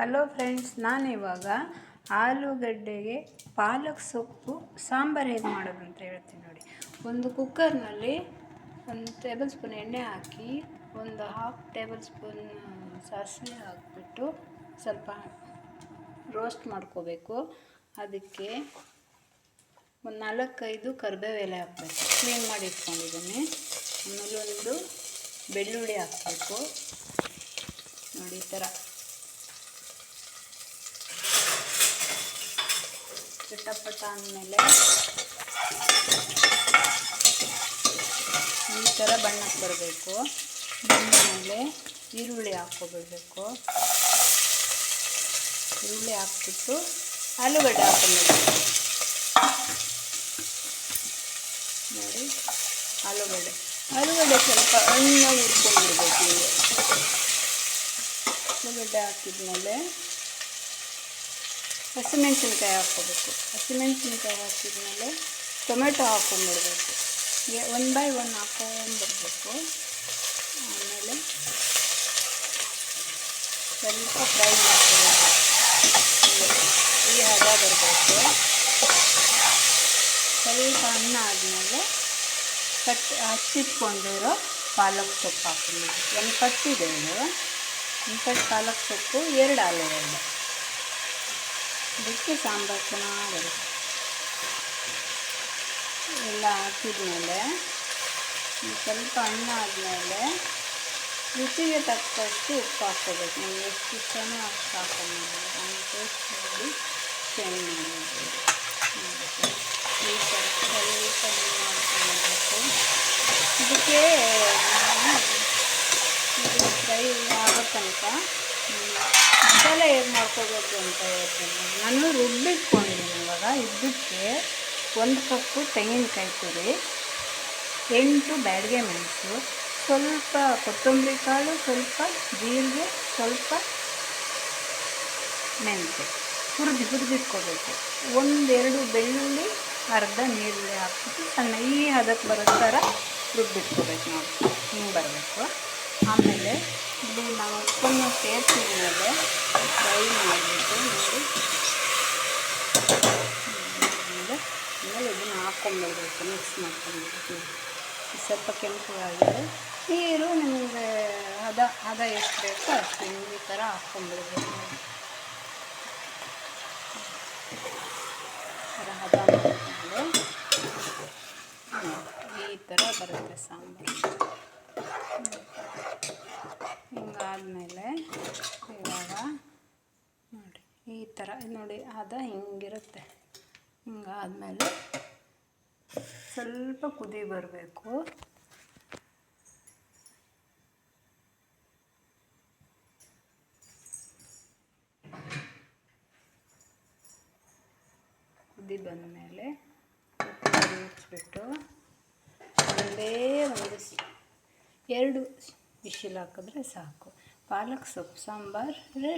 Hello friends ನಾನಿವಾಗ ಆಲೂಗಡ್ಡೆಗೆ ಪಾಲಕ್ ಸೊಪ್ಪು, ಸಾಂಬಾರು ಹೇಗೆ ಮಾಡೋದು ಅಂತ ಹೇಳ್ತೀನಿ ನೋಡಿ. ಒಂದು ಕುಕ್ಕರ್ನಲ್ಲಿ ಒಂದು ಟೇಬಲ್ ಸ್ಪೂನ್ ಎಣ್ಣೆ ಹಾಕಿ, ಒಂದು ಹಾಫ್ ಟೇಬಲ್ ಸ್ಪೂನ್ ಸಾಸಿವೆ ಹಾಕಿಬಿಟ್ಟು ಸ್ವಲ್ಪ ರೋಸ್ಟ್ ಮಾಡ್ಕೋಬೇಕು. ಅದಕ್ಕೆ ಒಂದು ನಾಲ್ಕೈದು ಕರಿಬೇವು ಎಲೆ ಹಾಕಬೇಕು. ಕ್ಲೀನ್ ಮಾಡಿ ಇಟ್ಕೊಂಡಿದ್ದೀನಿ. ಆಮೇಲೆ ಒಂದು ಬೆಳ್ಳುಳ್ಳಿ ಹಾಕಬೇಕು. ನೋಡಿ ಈ ಥರ. ಚಟಪಟ ಅಂದಮೇಲೆ ಈ ಥರ ಬಣ್ಣಕ್ಕೆ ಬರಬೇಕು. ಬಂದಮೇಲೆ ಈರುಳ್ಳಿ ಹಾಕ್ಕೊಬಿಡ್ಬೇಕು. ಈರುಳ್ಳಿ ಹಾಕ್ಬಿಟ್ಟು ಆಲೂಗಡ್ಡೆ ಹಾಕೊಂಡು ನೋಡಿ, ಆಲೂಗಡ್ಡೆ. ಆಲೂಗಡ್ಡೆ ಸ್ವಲ್ಪ ಹಣ್ಣಾಗಿ ಹುರ್ಕೊಂಡ್ಬಿಡ್ಬೇಕು ಆಲೂಗಡ್ಡೆ ಹಾಕಿದ್ಮೇಲೆ ಹಸಿಮೆಣ್ಸಿನ್ಕಾಯಿ ಹಾಕ್ಕೋಬೇಕು. ಹಸಿಮೆಣಸಿನ್ಕಾಯಿ ಹಾಕಿದ್ಮೇಲೆ ಟೊಮೆಟೊ ಹಾಕ್ಕೊಂಡ್ಬಿಡ್ಬೇಕು. ಒನ್ ಬೈ ಒನ್ ಹಾಕೊಂಡ್ಬಿಡ್ಬೇಕು ಆಮೇಲೆ ಸ್ವಲ್ಪ ಫ್ರೈ ಮಾಡ್ಕೋಬೇಕು. ಈ ಹದ ಬರಬೇಕು. ಸ್ವಲ್ಪ ಅನ್ನ ಆದಮೇಲೆ ಕಟ್ ಹಚ್ಚಿಟ್ಕೊಂಡಿರೋ ಪಾಲಕ್ ಸೊಪ್ಪು ಹಾಕೊಂಡ್ಬಿಡ್ಬೇಕು ಒಂದು ಕಟ್ಟಿದೆ ಇದು. ಒಂದು ಕಟ್ ಪಾಲಕ್ ಸೊಪ್ಪು, ಎರಡು ಆಲೂಗಡ್ಡೆ. ಅದಕ್ಕೆ ಸಾಂಬಾರು ಚೆನ್ನಾಗಿ ಬರುತ್ತೆ ಎಲ್ಲ ಹಾಕಿದ್ಮೇಲೆ ಸ್ವಲ್ಪ ಹಣ್ಣು ಆದಮೇಲೆ ರುಚಿಗೆ ತಕ್ಕಷ್ಟು ಉಪ್ಪು ಹಾಕ್ಕೋಬೇಕು. ನೀವು ಎಷ್ಟು ಇಷ್ಟನೋ ಅಷ್ಟು ಹಾಕ್ಕೊಂಬೋದು ಅದನ್ನು ಟೇಸ್ಟ್ ಮಾಡಿ ಚೇಂಜ್ ಮಾಡಬೇಕು ಈ ಥರ ಸ್ವಲ್ಪ ಮಾಡ್ಕೊಬೇಕು ಇದಕ್ಕೆ ಇದು ಫ್ರೈ ಆಗೋ ತನಕ ಮಸಾಲೆ ಹೇಗೆ ಮಾಡ್ಕೋಬೇಕು ಅಂತ ಹೇಳ್ತೀನಿ. ನಾನು ರುಬ್ಬಿಟ್ಕೊಂಡಿದ್ದೀನಿ ಇವಾಗ. ಇದಕ್ಕೆ ಒಂದು ಕಪ್ಪು ತೆಂಗಿನಕಾಯಿ ತುರಿ, ಎಂಟು ಬ್ಯಾಡಿಗೆ ಮೆಣಸು, ಸ್ವಲ್ಪ ಕೊತ್ತಂಬರಿ ಕಾಳು, ಸ್ವಲ್ಪ ಜೀರಿಗೆ, ಸ್ವಲ್ಪ ಮೆಂತೆ ಹುರಿದು ಹುರಿದಿಟ್ಕೋಬೇಕು ಒಂದೆರಡು ಬೆಳ್ಳುಳ್ಳಿ, ಅರ್ಧ ನೀರುಳ್ಳಿ ಹಾಕ್ಬಿಟ್ಟು ಸಣ್ಣ ಈ ಹದಕ್ಕೆ ಬರೋ ಥರ ರುಬ್ಬಿಟ್ಕೋಬೇಕು ನಾವು. ಹಿಂಗೆ ಬರಬೇಕು. ಆಮೇಲೆ ಇದು ನಾವು ಉಪ್ಪನ್ನು ಸೇರಿಸಿದ ಮೇಲೆ ಫ್ರೈ ಮಾಡಿಬಿಟ್ಟು ನೋಡಿ. ಆಮೇಲೆ ಇದನ್ನು ಹಾಕ್ಕೊಂಡ್ಬಿಡ್ಬೇಕು ಮಿಕ್ಸ್ ಮಾಡ್ಕೊಂಡ್ಬಿಟ್ಟು ಸ್ವಲ್ಪ ಕೆಂಪು ಆಗಿದೆ. ನೀರು ನಿಮಗೆ ಹದ ಹದ ಎಷ್ಟು ಬೇಕೋ ಅಷ್ಟು ಈ ಥರ ಹಾಕ್ಕೊಂಡ್ಬಿಡ್ಬೇಕು ಥರ ಹದ ಮಾಡಿಕೊಂಡು. ಈ ಥರ ಬರುತ್ತೆ ಸಾಂಬಾರು. ಹಿಂಗಾದಮೇಲೆ ಇವಾಗ ನೋಡಿ, ಈ ಥರ ನೋಡಿ ಹದ ಹಿಂಗಿರುತ್ತೆ. ಹಿಂಗಾದಮೇಲೆ ಸ್ವಲ್ಪ ಕುದಿ ಬರಬೇಕು. ಕುದಿ ಬಂದಮೇಲೆ ಮುಚ್ಚಿಬಿಟ್ಟು ಒಂದೇ ಒಂದು ಎರಡು ವಿಶಿಲ್ ಹಾಕಿದ್ರೆ ಸಾಕು. ಪಾಲಕ್ ಸೊಪ್ಪು ಸಾಂಬಾರು ರೆಡಿ